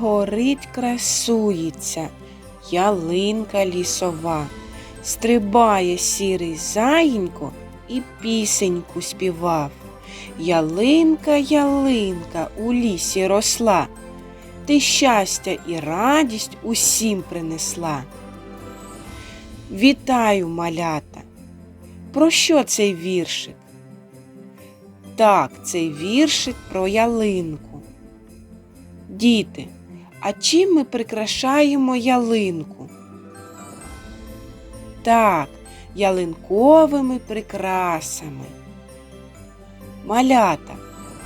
горить, красується, ялинка лісова, стрибає сірий заїнько і пісеньку співав. Ялинка, ялинка у лісі росла, ти щастя і радість усім принесла. Вітаю, малята! Про що цей віршик? Так, цей віршик про ялинку. Діти, а чим ми прикрашаємо ялинку? Так, ялинковими прикрасами. Малята,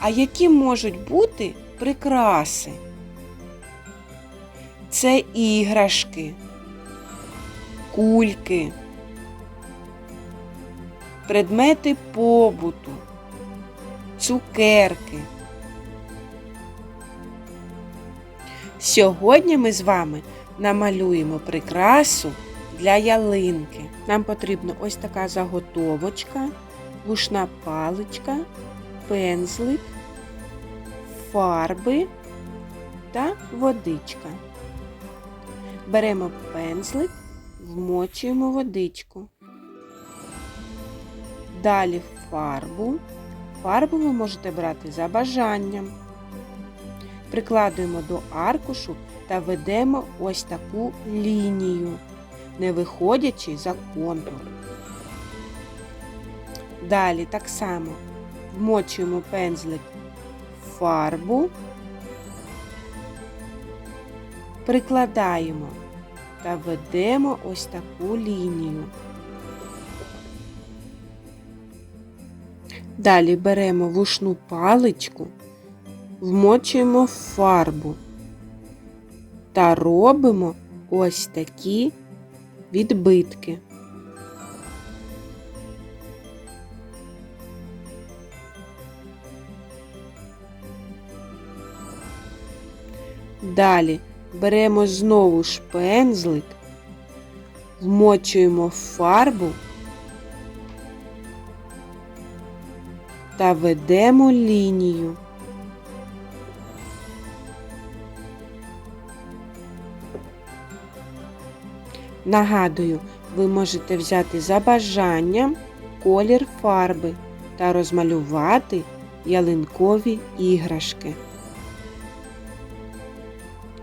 а які можуть бути прикраси? Це іграшки, кульки, предмети побуту, цукерки. Сьогодні ми з вами намалюємо прикрасу для ялинки. Нам потрібна ось така заготовочка, гушна паличка, пензлик, фарби та водичка. Беремо пензлик, вмочуємо водичку. Далі фарбу. Фарбу ви можете брати за бажанням. Прикладуємо до аркушу та ведемо ось таку лінію, не виходячи за контур. Далі так само вмочуємо пензлик в фарбу, прикладаємо та ведемо ось таку лінію. Далі беремо вушну паличку, вмочуємо фарбу та робимо ось такі відбитки. Далі беремо знову ж пензлик, вмочуємо фарбу та ведемо лінію. Нагадую, ви можете взяти за бажанням колір фарби та розмалювати ялинкові іграшки.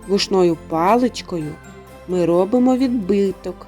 Вушною паличкою ми робимо відбиток